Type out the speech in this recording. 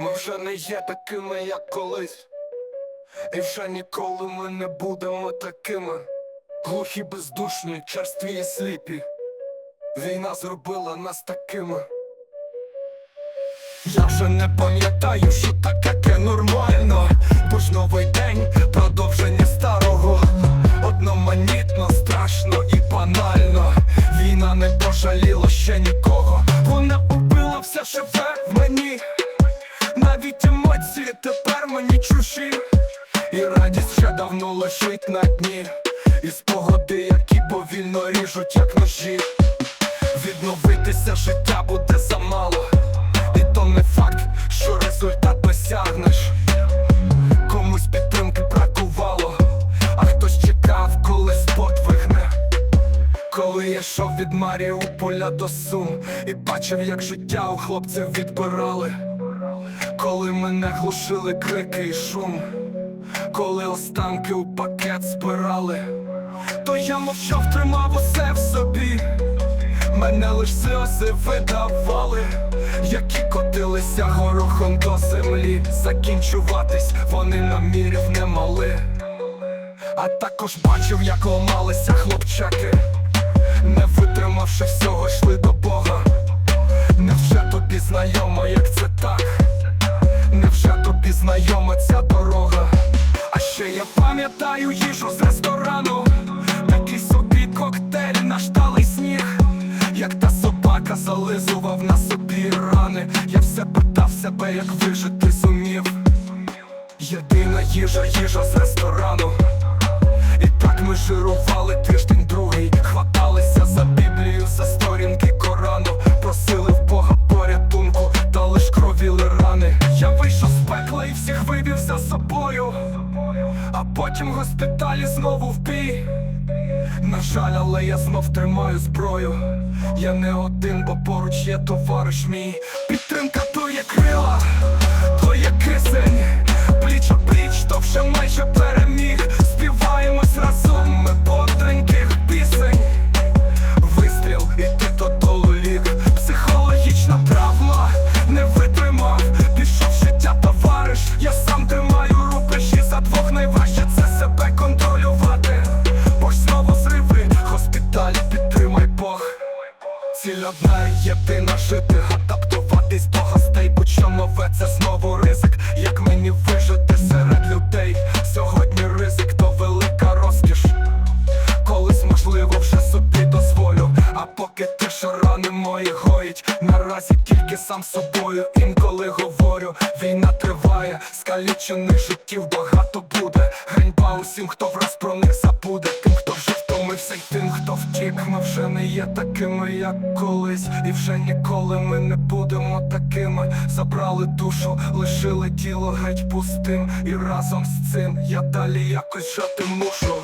Ми вже не є такими, як колись. І вже ніколи ми не будемо такими. Глухі, бездушні, черстві і сліпі. Війна зробила нас такими. Я вже не пам'ятаю, що таке нормально. Бо ж новий день, Радість ще давно лежить на дні. І спогади, які повільно ріжуть, як ножі. Відновитися життя буде замало. І то не факт, що результат досягнеш. Комусь підтримки бракувало, а хтось чекав, коли спот вигне. Коли я йшов від Маріуполя до Сум І бачив, як життя у хлопців відбирали Коли мене глушили крики і шум Коли останки у пакет збирали То я мовчав, тримав усе в собі Мене лиш сльози видавали, які котилися горохом до землі. Закінчуватись вони намірів не мали. А також бачив, як ламалися хлопчаки, не витримавши всього, йшли до Бога. Невже тобі знайомо, як це так? Невже тобі знайома ця дорога? А ще я пам'ятаю їжу з ресторану, такий собі коктейль наш талий сніг. Як та собака зализував на собі рани. Я все питав себе, як вижити зумів. Єдина їжа, їжа з ресторану. І так ми жирували тиждень другий, хваталися за Біблію, за сторінки Корану, просили в Бога порятунку, та лиш кровіли рани. Я вийшов з пекла і всіх вивів за собою, а потім в госпіталі знову в бій. На жаль, але я знов тримаю зброю. Я не один, бо поруч є товариш мій. Підтримка то є крила, Одна єдина жити, адаптуватись до гостей, будь-що нове, це знову ризик. Як мені вижити серед людей? Сьогодні ризик то велика розкіш. Колись можливо вже собі дозволю. А поки тиша рани мої гоїть, наразі тільки сам собою інколи говорю, війна триває, скалічених життів багато буде. Ганьба усім, хто враз про них забуде. Втік. Ми вже не є такими, як колись. І вже ніколи ми не будемо такими. Забрали душу, лишили тіло геть пустим. І разом з цим я далі якось жати мушу.